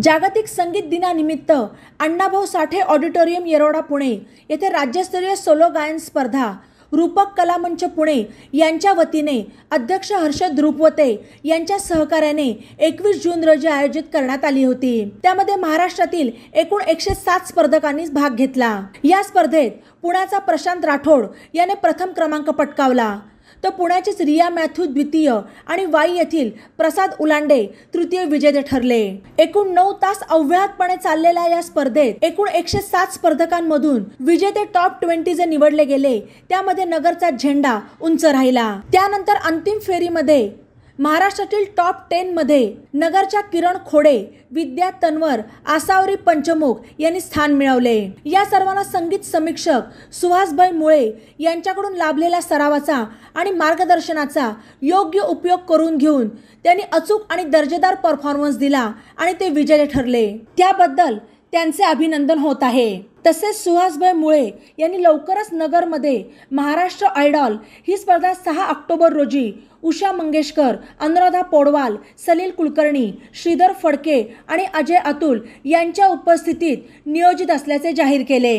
जागतिक संगीत दिनानिमित्त अण्णाभाऊ साठे ऑडिटोरियम येरोडा पुणे येथे राज्यस्तरीय सोलो गायन स्पर्धा. रूपक कलामंच पुणे यांच्या वतीने अध्यक्ष हर्षद रुपवते यांच्या सहकार्याने एकवीस जून रोजी आयोजित करण्यात आली होती. त्यामध्ये महाराष्ट्रातील एकूण एकशे सात स्पर्धकांनी भाग घेतला. या स्पर्धेत पुण्याचा प्रशांत राठोड याने प्रथम क्रमांक पटकावला. तर पुण्याचेच रिया मॅथ्यू द्वितीय आणि वाई येथील प्रसाद उलांडे तृतीय विजेते ठरले. एकूण नऊ तास अव्याहतपणे चाललेल्या या स्पर्धेत एकूण एकशे सात स्पर्धकांमधून विजेते टॉप ट्वेंटी जे निवडले गेले त्यामध्ये नगरचा झेंडा उंच राहिला. त्यानंतर अंतिम फेरीमध्ये महाराष्ट्रातील टॉप टेन मध्ये नगरच्या किरण खोडे विद्या तन्वर आसावरी पंचमुख यांनी स्थान मिळवले. या सर्वांना संगीत समीक्षक सुहासभाई मुळे यांच्याकडून लाभलेल्या सरावाचा आणि मार्गदर्शनाचा योग्य उपयोग करून घेऊन त्यांनी अचूक आणि दर्जेदार परफॉर्मन्स दिला आणि ते विजयी ठरले. त्याबद्दल त्यांचे अभिनंदन होत आहे. तसेच सुहासभाई मुळे यांनी लवकरच नगरमध्ये महाराष्ट्र आयडॉल ही स्पर्धा सहा ऑक्टोबर रोजी उषा मंगेशकर अनुराधा पोडवाल सलील कुलकर्णी श्रीधर फडके आणि अजय अतुल यांच्या उपस्थितीत नियोजित असल्याचे जाहीर केले.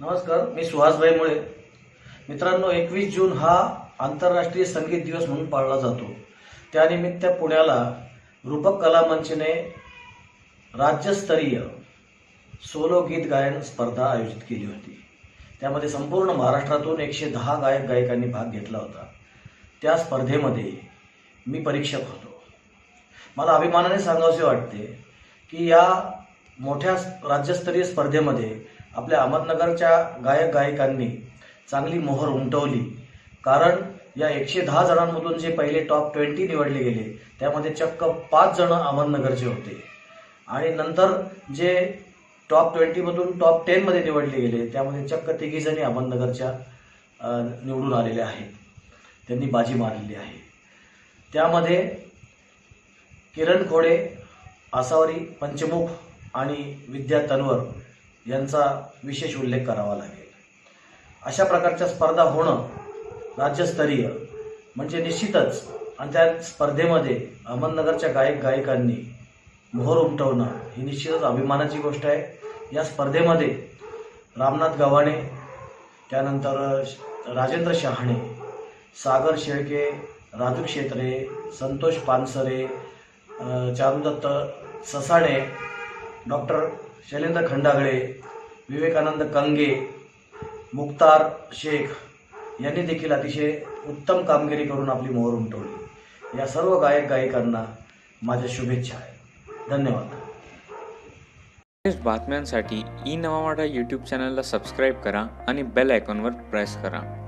नमस्कार मी सुहासभाई मुळे. मित्रांनो एकवीस जून हा आंतरराष्ट्रीय संगीत दिवस म्हणून पाळला जातो. त्यानिमित्त पुण्याला रूपक कला मंचने राज्यस्तरीय सोलो गीत गायन स्पर्धा आयोजित केली होती. त्यामध्ये संपूर्ण महाराष्ट्रातून एकशे दहा गायक गायिकांनी भाग घेतला होता. त्या स्पर्धेमध्ये मी परीक्षक होतो. मला अभिमानाने सांगावसे वाटते की या मोठ्या राज्यस्तरीय स्पर्धेमध्ये आपल्या अहमदनगरच्या गायक गायिकांनी चांगली मोहर उमटवली. कारण या एकशे दहा जणांमधून जे पहिले टॉप ट्वेंटी निवडले गेले त्यामध्ये चक्क पाच जण अहमदनगरचे होते. आणि नंतर जे टॉप ट्वेंटीमधून टॉप टेनमध्ये निवडले गेले त्यामध्ये चक्क तिघीजणी अहमदनगरच्या निवडून आलेल्या आहेत. त्यांनी बाजी मारलेली आहे. त्यामध्ये किरण खोडे आसावरी पंचमुख आणि विद्या तन्वर यांचा विशेष उल्लेख करावा लागेल. अशा प्रकारच्या स्पर्धा होणं राज्यस्तरीय म्हणजे निश्चितच आणि त्या स्पर्धेमध्ये अहमदनगरच्या गायक गायिकांनी मोहर उमटवणं ही निश्चितच अभिमानाची गोष्ट आहे. या स्पर्धेमध्ये रामनाथ गव्हाणे त्यानंतर राजेंद्र शहाणे सागर शेळके राजू क्षेत्रे संतोष पानसरे चारुदत्त ससाणे डॉक्टर शैलेंद्र खंडागळे विवेकानंद कंगे मुक्तार शेख यांनी देखील अतिशय उत्तम कामगिरी करून आपली मोहर उमटवली. या सर्व गायक गायिकांना माझ्या शुभेच्छा आहे धन्यवाद. लेटेस्ट बातम्यांसाठी ई नवा यूट्यूब चॅनलला सबस्क्राईब करा आणि बेल आयकॉनवर प्रेस करा.